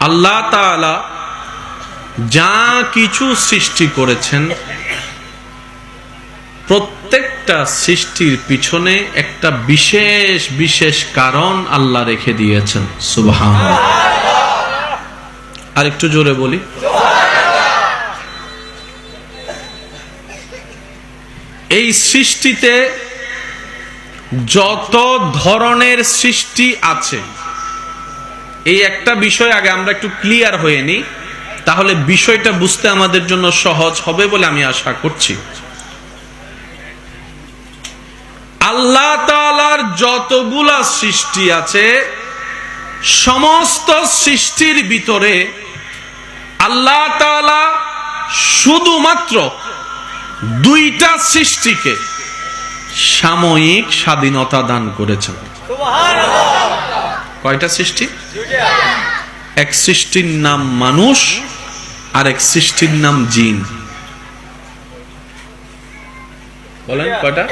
আল্লাহ যা কিছু সৃষ্টি করেছেন, প্রত্যেকটা সৃষ্টির পিছনে একটা বিশেষ বিশেষ কারণ আল্লাহ রেখে দিয়েছেন। সুবহান আর একটু জোরে বলি। এই সৃষ্টিতে যত ধরনের সৃষ্টি আছে এই একটা বিষয় আগে আমরা একটু ক্লিয়ার হয়ে নিই। তাহলে বিষয়টা বুঝতে আমাদের জন্য সহজ হবে বলে আমি আশা করছি। আল্লাহ তাআলার যতগুলা সৃষ্টি আছে, সমস্ত সৃষ্টির ভিতরে আল্লাহ তাআলা শুধুমাত্র দুইটা সৃষ্টিকে সাময়িক স্বাধীনতা দান করেছেন। কয়টা সৃষ্টি? এক সৃষ্টির নাম মানুষ, আর এক সৃষ্টির নাম জিন। বলেন, কয়টা?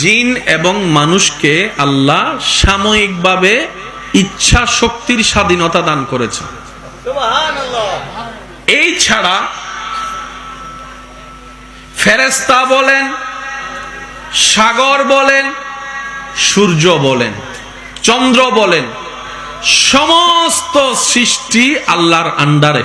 জিন এবং মানুষকে আল্লাহ সাময়িকভাবে ইচ্ছা শক্তির স্বাধীনতা দান করেছে এই ছাড়া ফেরেস্তা বলেন, সাগর বলেন, সূর্য বলেন। চন্দ্র বলেন সমস্ত সৃষ্টি আল্লাহর আন্ডারে।